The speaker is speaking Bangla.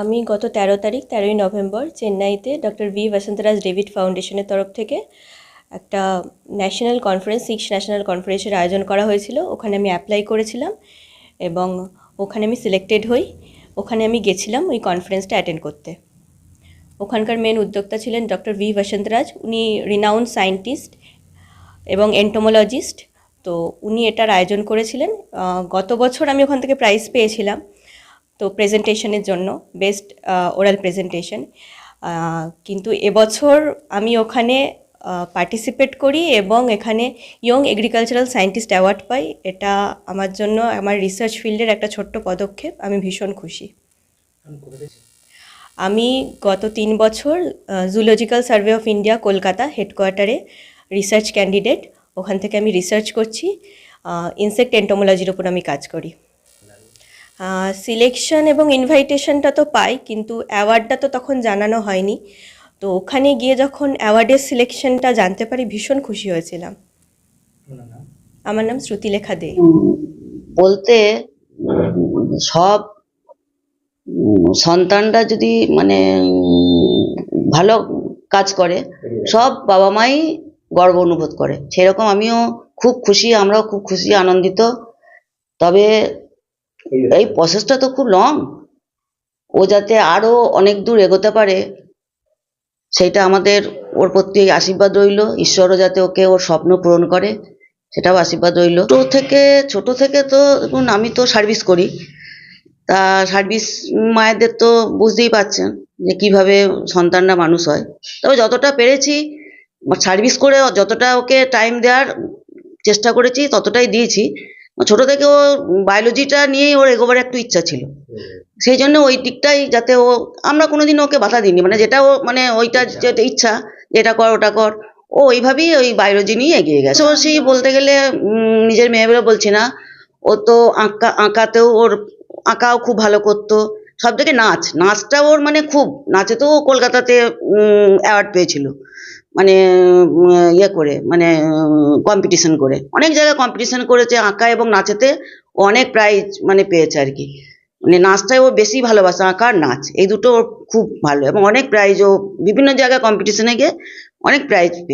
আমি গত তেরো তারিখ, তেরোই নভেম্বর চেন্নাইতে ডক্টর ভি বসন্তরাজ ডেভিড ফাউন্ডেশনের তরফ থেকে একটা ন্যাশনাল কনফারেন্স, সিক্স ন্যাশনাল কনফারেন্সের আয়োজন করা হয়েছিল। ওখানে আমি অ্যাপ্লাই করেছিলাম এবং ওখানে আমি সিলেক্টেড হই। ওখানে আমি গেছিলাম ওই কনফারেন্সটা অ্যাটেন্ড করতে। ওখানকার মেন উদ্যোক্তা ছিলেন ডক্টর ভি বসন্তরাজ। উনি রিনাউন্ড সায়েন্টিস্ট এবং এন্টোমোলজিস্ট তো উনি এটার আয়োজন করেছিলেন। গত বছর আমি ওখান থেকে প্রাইজ পেয়েছিলাম। তো প্রেজেন্টেশনের জন্য বেস্ট ওরাল প্রেজেন্টেশন। কিন্তু এবছর আমি ওখানে পার্টিসিপেট করি এবং এখানে ইয়ং এগ্রিকালচারাল সায়েন্টিস্ট অ্যাওয়ার্ড পাই। এটা আমার জন্য আমার রিসার্চ ফিল্ডের একটা ছোট্ট পদক্ষেপ। আমি ভীষণ খুশি। আমি গত তিন বছর zoological survey of India Kolkata হেডকোয়ার্টারে research candidate. ওখান থেকে আমি রিসার্চ করছি। ইনসেক্ট এন্টোমোলজির ওপর আমি কাজ করি। সিলেকশন এবং ইনভাইটেশনটা তো পাই কিন্তু অ্যাওয়ার্ডটা তো তখন জানানো হয়নি। তো ওখানে গিয়ে যখন অ্যাওয়ার্ডের সিলেকশনটা জানতে পারি ভীষণ খুশি হয়েছিলাম। আমার নাম শ্রুতিলেখা দে। বলতে সব সন্তানরা যদি মানে ভালো কাজ করে সব বাবা মাই গর্ব অনুভব করে। সেরকম আমিও খুব খুশি আমরাও খুব খুশি আনন্দিত। তবে এই প্রসেসটা তো খুব লং ও যাতে আরও অনেক দূর এগোতে পারে সেইটা আমাদের ওর প্রতি আশীর্বাদ রইল। ঈশ্বরও যাতে ওকে ওর স্বপ্ন পূরণ করে, সেটাও আশীর্বাদ রইল। ছোট থেকে ছোট থেকে তো দেখুন আমি তো সার্ভিস করি। তা সার্ভিস মায়েদের তো বুঝতেই পারছেন যে কীভাবে সন্তানরা মানুষ হয়। তবে যতটা পেরেছি সার্ভিস করে যতটা ওকে টাইম দেওয়ার চেষ্টা করেছি, ততটাই দিয়েছি। ছোট থেকে ও বায়োলজিটা নিয়েই ওর এগোবার একটু ইচ্ছা ছিল। সেই জন্য ওই দিকটাই যাতে ও আমরা কোনোদিন ওকে বাধা দিইনি। মানে যেটা ও মানে ওইটা যেটা ইচ্ছা যেটা কর ওটা কর ও ওইভাবেই ওই বায়োলজি নিয়ে এগিয়ে গেছে। ও সেই বলতে গেলে নিজের মেয়ে বলে বলছি না ও তো আঁকা আঁকাতেও ওর আঁকাও খুব ভালো করতো। সব থেকে নাচ, নাচটা ওর মানে খুব, নাচে তো ও কলকাতাতে অ্যাওয়ার্ড পেয়েছিল। মানে ইয়ে করে মানে কম্পিটিশন করে। অনেক জায়গায় কম্পিটিশন করেছে আঁকা এবং নাচেতে, অনেক প্রাইজ মানে পেয়েছে আর কি। মানে নাচটাই ও বেশি ভালোবাসে, আঁকা আর নাচ। এই দুটো ওর খুব ভালো। এবং অনেক প্রাইজ ও, বিভিন্ন জায়গায় কম্পিটিশনে গিয়ে অনেক প্রাইজ পেয়ে